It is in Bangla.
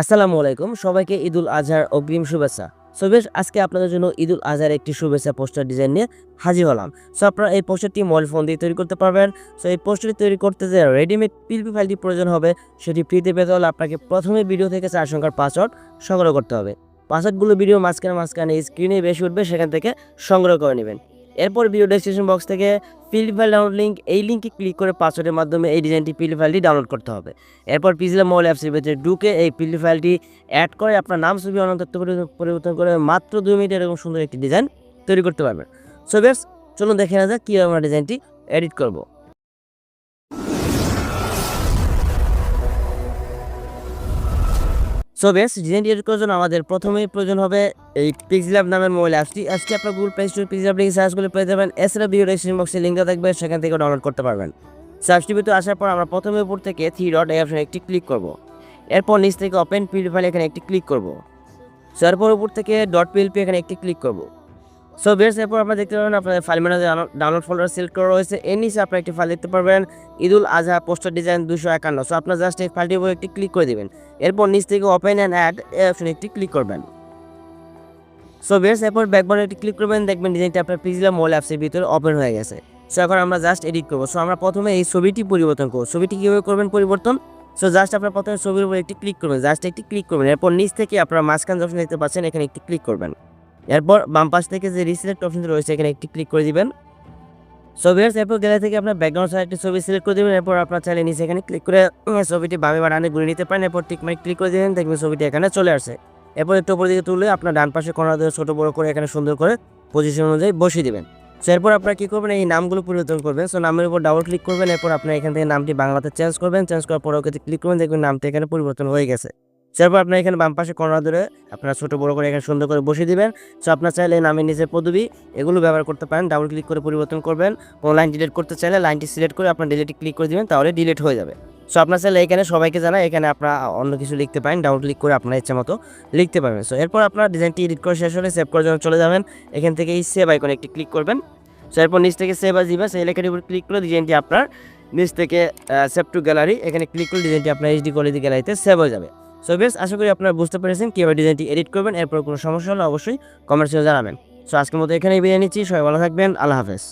আসসালামু আলাইকুম, সবাইকে ঈদুল আজহার অগ্রিম শুভেচ্ছা। সো বেশ, আজকে আপনাদের জন্য ঈদুল আজহার একটি শুভেচ্ছা পোস্টার ডিজাইন নিয়ে হাজির হলাম। সো আপনারা এই পোস্টারটি মোবাইল ফোন দিয়ে তৈরি করতে পারবেন। সো এই পোস্টারটি তৈরি করতে যে রেডিমেড পিলপি ফাইলটি প্রয়োজন হবে, সেটি ফ্রিতে পেতে হলে আপনাকে প্রথমে ভিডিও থেকে চার সংখ্যার পাসওয়ার্ড সংগ্রহ করতে হবে। পাসওয়ার্ডগুলো ভিডিও মাঝখানে মাঝখানে স্ক্রিনে বেশি উঠবে, সেখান থেকে সংগ্রহ করে নেবেন। এরপর ভিডিও ডেসক্রিপশন বক্স থেকে পিলপি ফাইল ডাউনলোড লিঙ্ক এই লিঙ্কে ক্লিক করে পাসওয়ার্ডের মাধ্যমে এই ডিজাইনটি পিলপি ফাইলটি ডাউনলোড করতে হবে। এরপর পিজিলা মোবাইল অ্যাপসের ভেতরে ঢুকে এই পিলপি ফাইলটি অ্যাড করে আপনার নাম, ছবি অনন্তত্ব পরিবর্তন করে মাত্র দুই মিনিট এরকম সুন্দর একটি ডিজাইন তৈরি করতে পারবেন। সো বেশ চলুন দেখে না যাক কীভাবে আমরা ডিজাইনটি এডিট করব। সো বেশ ডিজাইন এডিট করার জন্য আমাদের প্রথমেই প্রয়োজন হবে এই পিক্সিলাব নামের মোবাইল অ্যাপটি আজকে আপনার গুগল প্লে স্টোর পিক্সিলাব লিখে সার্চ করে পেয়ে যাবেন এছাড়া ভিডিও ডেসক্রিপশন বক্সে লিঙ্কটা থাকবে সেখান থেকে ডাউনলোড করতে পারবেন। সার্চটি ভিতরে আসার পর আমরা প্রথমে উপর থেকে থ্রি ডট এই অপশনে একটি ক্লিক করব। এরপর নিচ থেকে ওপেন পিএলপি ফাইল এখানে একটি ক্লিক করব। সো এরপর উপর থেকে ডট পিএলপি এখানে একটি ক্লিক করব। সো বেশ এরপর আপনারা দেখতে পাবেন আপনাদের file manager download folder select করা রয়েছে এর নিচে আপনারা একটি ফাইল দেখতে পারবেন, ঈদুল আজহা পোস্টার ডিজাইন দুশো একান্ন। সো আপনার জাস্ট এই ফাইলটির উপর একটি ক্লিক করে দেবেন। এরপর নিচ থেকে ওপেন অ্যান্ড অ্যাড এই অপশনে একটি ক্লিক করবেন। সো বেশ এরপর ব্যাকবারে একটি ক্লিক করবেন, দেখবেন ডিজাইনটা আপনার পিজিলা মোবাইল অ্যাপসের ভিতরে ওপেন হয়ে গেছে। সো এখন আমরা জাস্ট এডিট করব। সো আমরা প্রথমে এই ছবিটি পরিবর্তন করব। ছবিটি কীভাবে করবেন পরিবর্তন? সো জাস্ট আপনার প্রথমে ছবির উপর একটি ক্লিক করবেন। জাস্ট একটি ক্লিক করবেন। এরপর নিচ থেকে আপনার মাঝখান অপশন দেখতে পাচ্ছেন, এখানে একটি ক্লিক করবেন। এরপর বাম পাশ থেকে যে রিসিলেক্ট অপশন রয়েছে, এখানে একটি ক্লিক করে দিবেন। ভিউয়ার্স এরপর গ্যালারি থেকে আপনার ব্যাকগ্রাউন্ড সাইড একটি ছবি সিলেক্ট করে দেবেন। এরপর আপনার চাইলে নিচে এখানে ক্লিক করে ছবিটি বামে বা ডানে ঘুরে নিতে পারেন। এরপর টিক মার্ক ক্লিক করে দেবেন, দেখবেন ছবিটি এখানে চলে আসছে। এরপর একটু উপর দিকে তুলে আপনার ডান পাশে কোনা দিয়ে ছোটো বড় করে এখানে সুন্দর করে পজিশন অনুযায়ী বসিয়ে দিবেন। সো এরপর আপনারা কী করবেন, এই নামগুলো পরিবর্তন করবেন। সো নামের উপর ডাবল ক্লিক করবেন। এরপর আপনার এখান থেকে নামটি বাংলাতে চেঞ্জ করবেন। চেঞ্জ করার পর ওকে ক্লিক করবেন। দেখবেন নামটি এখানে পরিবর্তন হয়ে গেছে। সো এরপর আপনার এখানে বাম পাশে কর্নার ধরে আপনারা ছোটো বড় করে এখানে সুন্দর করে বসিয়ে দিবেন। সো আপনার চাইলে নামের নিচের পদবি এগুলো ব্যবহার করতে পারেন। ডাবল ক্লিক করে পরিবর্তন করবেন কোনো লাইন ডিলিট করতে চাইলে লাইনটি সিলেক্ট করে আপনার ডিলিটে ক্লিক করে দিবেন, তাহলে ডিলিট হয়ে যাবে। সো আপনার চাইলে এখানে সবাইকে জানায়, এখানে আপনারা অন্য কিছু লিখতে পারেন। ডাবল ক্লিক করে আপনার ইচ্ছা মতো লিখতে পারবেন। সো এরপর আপনার ডিজাইনটি এডিট করে শেষ হলে সেভ করার জন্য চলে যাবেন। এখান থেকে এই সেভ আইকনে একটি ক্লিক করবেন। সো এরপর নিচ থেকে সেভ আজ দিবেন। সেই লেখাটির উপর ক্লিক করে ডিজাইনটি আপনার নিচ থেকে সেভ টু গ্যালারি এখানে ক্লিক করলে ডিজাইনটি আপনার এইচডি কোয়ালিটি গ্যালারিতে সেভ হয়ে যাবে। সো বেশ আশা করি আপনারা বুঝতে পেরেছেন কীভাবে ডিজাইনটি এডিট করবেন, এরপর কোনো সমস্যা হলে অবশ্যই কমেন্টসে জানাবেন। সো আজকের মতো এখানেই বিদায় নিচ্ছি, সবাই ভালো থাকবেন, আল্লাহ হাফেজ।